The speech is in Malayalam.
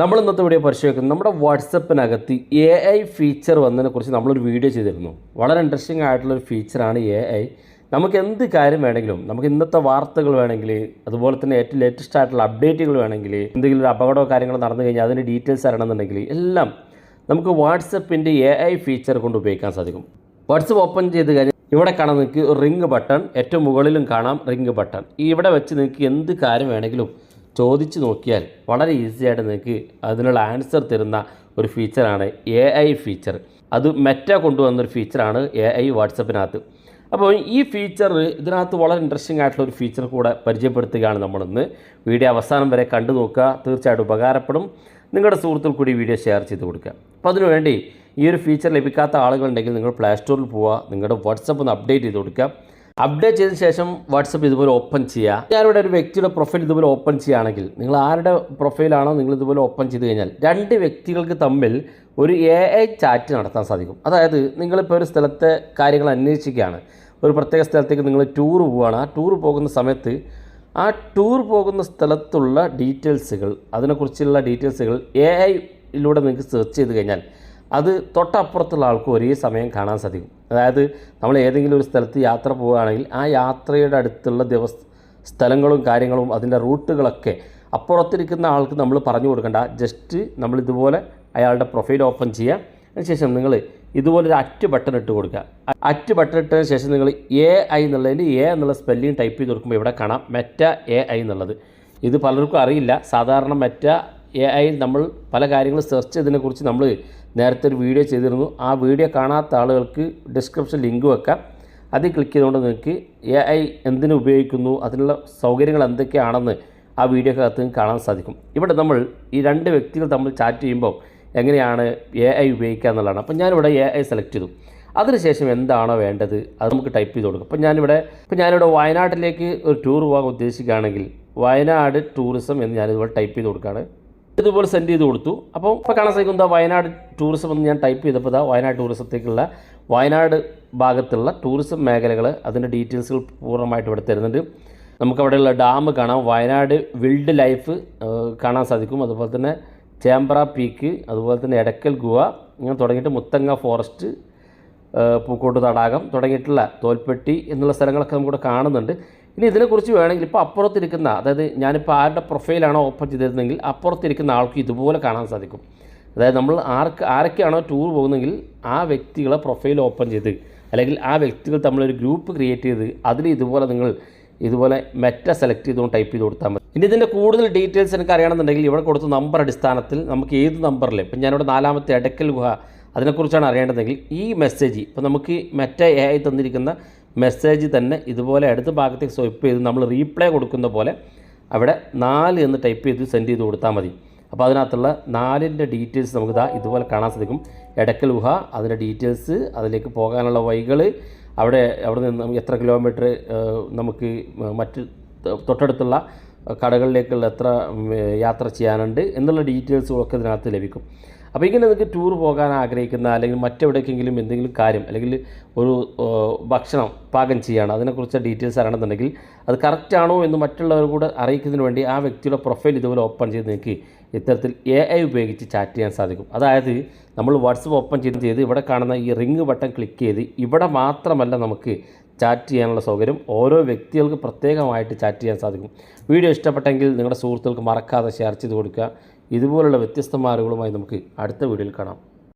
നമ്മൾ ഇന്നത്തെ വീഡിയോ പരിശോധിക്കുന്നത് നമ്മുടെ വാട്സപ്പിനകത്ത് എ ഐ ഫീച്ചർ വന്നതിനെ കുറിച്ച് നമ്മളൊരു വീഡിയോ ചെയ്തിരുന്നു. വളരെ ഇൻട്രസ്റ്റിംഗ് ആയിട്ടുള്ളൊരു ഫീച്ചറാണ് എ ഐ നമുക്ക് എന്ത് കാര്യം വേണമെങ്കിലും നമുക്ക് ഇന്നത്തെ വാർത്തകൾ വേണമെങ്കിൽ അതുപോലെ തന്നെ ഏറ്റവും ലേറ്റസ്റ്റ് ആയിട്ടുള്ള അപ്ഡേറ്റുകൾ വേണമെങ്കിൽ എന്തെങ്കിലും ഒരു അപകടമോ കാര്യങ്ങളോ നടന്നു കഴിഞ്ഞാൽ അതിന്റെ ഡീറ്റെയിൽസ് അറിയണമെന്നുണ്ടെങ്കിൽ എല്ലാം നമുക്ക് വാട്സപ്പിന്റെ എ ഐ ഫീച്ചർ കൊണ്ട് ഉപയോഗിക്കാൻ സാധിക്കും. വാട്സപ്പ് ഓപ്പൺ ചെയ്ത് കഴിഞ്ഞാൽ ഇവിടെ കാണാൻ നിങ്ങൾക്ക് റിംഗ് ബട്ടൺ ഏറ്റവും മുകളിലും കാണാം റിംഗ് ബട്ടൺ. ഇവിടെ വെച്ച് നിങ്ങൾക്ക് എന്ത് കാര്യം വേണമെങ്കിലും ചോദിച്ച് നോക്കിയാൽ വളരെ ഈസി ആയിട്ട് നിങ്ങൾക്ക് അതിനുള്ള ആൻസർ തരുന്ന ഒരു ഫീച്ചറാണ് എ ഐ ഫീച്ചർ അത് മെറ്റ കൊണ്ടുവന്നൊരു ഫീച്ചറാണ് എ ഐ വാട്സപ്പിനകത്ത്. അപ്പോൾ ഈ ഫീച്ചർ ഇതിനകത്ത് വളരെ ഇൻട്രസ്റ്റിംഗ് ആയിട്ടുള്ള ഒരു ഫീച്ചർ കൂടെ പരിചയപ്പെടുത്തുകയാണ് നമ്മളിന്ന്. വീഡിയോ അവസാനം വരെ കണ്ടു നോക്കുക. തീർച്ചയായിട്ടും ഉപകാരപ്പെടും. നിങ്ങളുടെ സുഹൃത്തുക്കൾ കൂടി വീഡിയോ ഷെയർ ചെയ്ത് കൊടുക്കുക. അപ്പോൾ അതിനുവേണ്ടി ഈ ഒരു ഫീച്ചർ ലഭിക്കാത്ത ആളുകളുണ്ടെങ്കിൽ നിങ്ങൾ പ്ലേ സ്റ്റോറിൽ പോവുക. നിങ്ങളുടെ വാട്സപ്പ് ഒന്ന് അപ്ഡേറ്റ് ചെയ്ത് കൊടുക്കുക. അപ്ഡേറ്റ് ചെയ്തതിന് ശേഷം വാട്സപ്പ് ഇതുപോലെ ഓപ്പൺ ചെയ്യുക ഞാനിവിടെ ഒരു വ്യക്തിയുടെ പ്രൊഫൈൽ ഇതുപോലെ ഓപ്പൺ ചെയ്യുകയാണെങ്കിൽ നിങ്ങൾ ആരുടെ പ്രൊഫൈലാണോ നിങ്ങൾ ഇതുപോലെ ഓപ്പൺ ചെയ്ത് കഴിഞ്ഞാൽ രണ്ട് വ്യക്തികൾക്ക് തമ്മിൽ ഒരു എ ഐ ചാറ്റ് നടത്താൻ സാധിക്കും. അതായത് നിങ്ങളിപ്പോൾ ഒരു സ്ഥലത്തെ കാര്യങ്ങൾ അന്വേഷിക്കുകയാണ്. ഒരു പ്രത്യേക സ്ഥലത്തേക്ക് നിങ്ങൾ ടൂർ പോവുകയാണ്. ആ ടൂർ പോകുന്ന സമയത്ത് ആ ടൂർ പോകുന്ന സ്ഥലത്തുള്ള ഡീറ്റെയിൽസുകൾ അതിനെക്കുറിച്ചുള്ള ഡീറ്റെയിൽസുകൾ എ ഐയിലൂടെ നിങ്ങൾക്ക് സെർച്ച് ചെയ്ത് കഴിഞ്ഞാൽ അത് തൊട്ടപ്പുറത്തുള്ള ആൾക്കും ഒരേ സമയം കാണാൻ സാധിക്കും. അതായത് നമ്മൾ ഏതെങ്കിലും ഒരു സ്ഥലത്ത് യാത്ര പോവുകയാണെങ്കിൽ ആ യാത്രയുടെ അടുത്തുള്ള ദിവസ സ്ഥലങ്ങളും കാര്യങ്ങളും അതിന്റെ റൂട്ടുകളൊക്കെ അപ്പുറത്തിരിക്കുന്ന ആൾക്ക് നമ്മൾ പറഞ്ഞു കൊടുക്കേണ്ട. ജസ്റ്റ് നമ്മൾ ഇതുപോലെ അയാളുടെ പ്രൊഫൈൽ ഓപ്പൺ ചെയ്യുക. അതിനുശേഷം നിങ്ങൾ ഇതുപോലെ ഒരു അറ്റ് ബട്ടൺ ഇട്ട് കൊടുക്കുക. അറ്റ് ബട്ടൺ ഇട്ടതിന് ശേഷം നിങ്ങൾ എ ഐ എന്നുള്ളതിൽ എ എന്നുള്ള സ്പെല്ലിംഗ് ടൈപ്പ് ചെയ്ത് കൊടുക്കുമ്പോൾ ഇവിടെ കാണാം മെറ്റ എ ഐ എന്നുള്ളത്. ഇത് പലർക്കും അറിയില്ല. സാധാരണ മെറ്റ എ ഐ നമ്മൾ പല കാര്യങ്ങളും സെർച്ച് ചെയ്തതിനെക്കുറിച്ച് നമ്മൾ നേരത്തെ ഒരു വീഡിയോ ചെയ്തിരുന്നു. ആ വീഡിയോ കാണാത്ത ആളുകൾക്ക് ഡിസ്ക്രിപ്ഷൻ ലിങ്ക് വെക്കാം. അതിൽ ക്ലിക്ക് ചെയ്തുകൊണ്ട് നിങ്ങൾക്ക് എ ഐ എന്തിനു ഉപയോഗിക്കുന്നു അതിനുള്ള സൗകര്യങ്ങൾ എന്തൊക്കെയാണെന്ന് ആ വീഡിയോക്കകത്ത് കാണാൻ സാധിക്കും. ഇവിടെ നമ്മൾ ഈ രണ്ട് വ്യക്തികൾ തമ്മിൽ ചാറ്റ് ചെയ്യുമ്പോൾ എങ്ങനെയാണ് എ ഐ ഉപയോഗിക്കുക എന്നുള്ളതാണ്. അപ്പോൾ ഞാനിവിടെ എ ഐ സെലക്ട് ചെയ്തു. അതിനുശേഷം എന്താണോ വേണ്ടത് അത് നമുക്ക് ടൈപ്പ് ചെയ്ത് കൊടുക്കും. അപ്പോൾ ഞാനിവിടെ ഇപ്പോൾ ഞാനിവിടെ വയനാട്ടിലേക്ക് ഒരു ടൂർ പോകാൻ ഉദ്ദേശിക്കുകയാണെങ്കിൽ വയനാട് ടൂറിസം എന്ന് ഞാനിതുപോലെ ടൈപ്പ് ചെയ്ത് കൊടുക്കുകയാണ്. ഇതുപോലെ സെൻഡ് ചെയ്ത് കൊടുത്തു. അപ്പോൾ ഇപ്പോൾ കാണാൻ സാധിക്കും വയനാട് ടൂറിസം എന്ന് ഞാൻ ടൈപ്പ് ചെയ്തപ്പോൾ ഇതാ വയനാട് ടൂറിസത്തേക്കുള്ള വയനാട് ഭാഗത്തുള്ള ടൂറിസം മേഖലകൾ അതിന്റെ ഡീറ്റെയിൽസുകൾ പൂർണമായിട്ട് ഇവിടെ തരുന്നുണ്ട്. നമുക്കവിടെയുള്ള ഡാം കാണാം. വയനാട് വിൽഡ് ലൈഫ് കാണാൻ സാധിക്കും. അതുപോലെ തന്നെ ചേമ്പ്ര പീക്ക് അതുപോലെ തന്നെ എടക്കൽ ഗുഹ ഇങ്ങനെ തുടങ്ങിയിട്ട് മുത്തങ്ങ ഫോറസ്റ്റ് പൂക്കോട്ട് തടാകം തുടങ്ങിയിട്ടുള്ള തോൽപ്പെട്ടി എന്നുള്ള സ്ഥലങ്ങളൊക്കെ നമുക്കിവിടെ കാണുന്നുണ്ട്. ഇനി ഇതിനെക്കുറിച്ച് വേണമെങ്കിൽ ഇപ്പോൾ അപ്പുറത്തിരിക്കുന്ന അതായത് ഞാനിപ്പോൾ ആരുടെ പ്രൊഫൈലാണോ ഓപ്പൺ ചെയ്തിരുന്നെങ്കിൽ അപ്പുറത്തിരിക്കുന്ന ആൾക്ക് ഇതുപോലെ കാണാൻ സാധിക്കും. അതായത് നമ്മൾ ആർക്ക് ആരൊക്കെയാണോ ടൂർ പോകുന്നതെങ്കിൽ ആ വ്യക്തികളെ പ്രൊഫൈൽ ഓപ്പൺ ചെയ്ത് അല്ലെങ്കിൽ ആ വ്യക്തികൾ തമ്മിലൊരു ഗ്രൂപ്പ് ക്രിയേറ്റ് ചെയ്ത് അതിൽ ഇതുപോലെ നിങ്ങൾ ഇതുപോലെ മെറ്റ സെലക്ട് ചെയ്തുകൊണ്ട് ടൈപ്പ് ചെയ്ത് കൊടുത്താൽ മതി. ഇനി ഇതിന്റെ കൂടുതൽ ഡീറ്റെയിൽസ് എനിക്ക് അറിയണമെന്നുണ്ടെങ്കിൽ ഇവിടെ കൊടുത്ത നമ്പർ അടിസ്ഥാനത്തിൽ നമുക്ക് ഏത് നമ്പറിൽ ഇപ്പം ഞാനിവിടെ നാലാമത്തെ എടക്കൽ ഗുഹ അതിനെക്കുറിച്ചാണ് അറിയേണ്ടതെങ്കിൽ ഈ മെസ്സേജ് ഇപ്പോൾ നമുക്ക് മെറ്റ എ തന്നിരിക്കുന്ന മെസ്സേജ് തന്നെ ഇതുപോലെ അടുത്ത ഭാഗത്തേക്ക് സ്വൈപ്പ് ചെയ്ത് നമ്മൾ റീപ്ലൈ കൊടുക്കുന്ന പോലെ അവിടെ നാല് എന്ന് ടൈപ്പ് ചെയ്ത് സെൻഡ് ചെയ്ത് കൊടുത്താൽ മതി. അപ്പോൾ അതിനകത്തുള്ള നാലിന്റെ ഡീറ്റെയിൽസ് നമുക്ക് ഇതാ ഇതുപോലെ കാണാൻ സാധിക്കും. എടക്കൽ ഗുഹ അതിന്റെ ഡീറ്റെയിൽസ് അതിലേക്ക് പോകാനുള്ള വഴികൾ അവിടെ അവിടെ നിന്ന് എത്ര കിലോമീറ്റർ നമുക്ക് മറ്റ് തൊട്ടടുത്തുള്ള കടകളിലേക്കുള്ള എത്ര യാത്ര ചെയ്യാനുണ്ട് എന്നുള്ള ഡീറ്റെയിൽസുകളൊക്കെ ഇതിനകത്ത് ലഭിക്കും. അപ്പോൾ ഇങ്ങനെ നിങ്ങൾക്ക് ടൂർ പോകാൻ ആഗ്രഹിക്കുന്ന അല്ലെങ്കിൽ മറ്റെവിടേക്കെങ്കിലും എന്തെങ്കിലും കാര്യം അല്ലെങ്കിൽ ഒരു ഭക്ഷണം പാകം ചെയ്യാണ് അതിനെക്കുറിച്ച് ഡീറ്റെയിൽസ് അറിയണമെന്നുണ്ടെങ്കിൽ അത് കറക്റ്റാണോ എന്ന് മറ്റുള്ളവർ കൂടെ അറിയിക്കുന്നതിന് വേണ്ടി ആ വ്യക്തിയുടെ പ്രൊഫൈൽ ഇതുപോലെ ഓപ്പൺ ചെയ്ത് നിങ്ങൾക്ക് ഇത്തരത്തിൽ എ ഐ ഉപയോഗിച്ച് ചാറ്റ് ചെയ്യാൻ സാധിക്കും. അതായത് നമ്മൾ വാട്സപ്പ് ഓപ്പൺ ചെയ്ത് ചെയ്ത് ഇവിടെ കാണുന്ന ഈ റിങ് ബട്ടൺ ക്ലിക്ക് ചെയ്ത് ഇവിടെ മാത്രമല്ല നമുക്ക് ചാറ്റ് ചെയ്യാനുള്ള സൗകര്യം ഓരോ വ്യക്തികൾക്ക് പ്രത്യേകമായിട്ട് ചാറ്റ് ചെയ്യാൻ സാധിക്കും. വീഡിയോ ഇഷ്ടപ്പെട്ടെങ്കിൽ നിങ്ങളുടെ സുഹൃത്തുക്കൾക്ക് മറക്കാതെ ഷെയർ ചെയ്ത് കൊടുക്കുക. ഇതുപോലുള്ള വ്യത്യസ്തമായ അറിവുകളുമായി നമുക്ക് അടുത്ത വീഡിയോയിൽ കാണാം.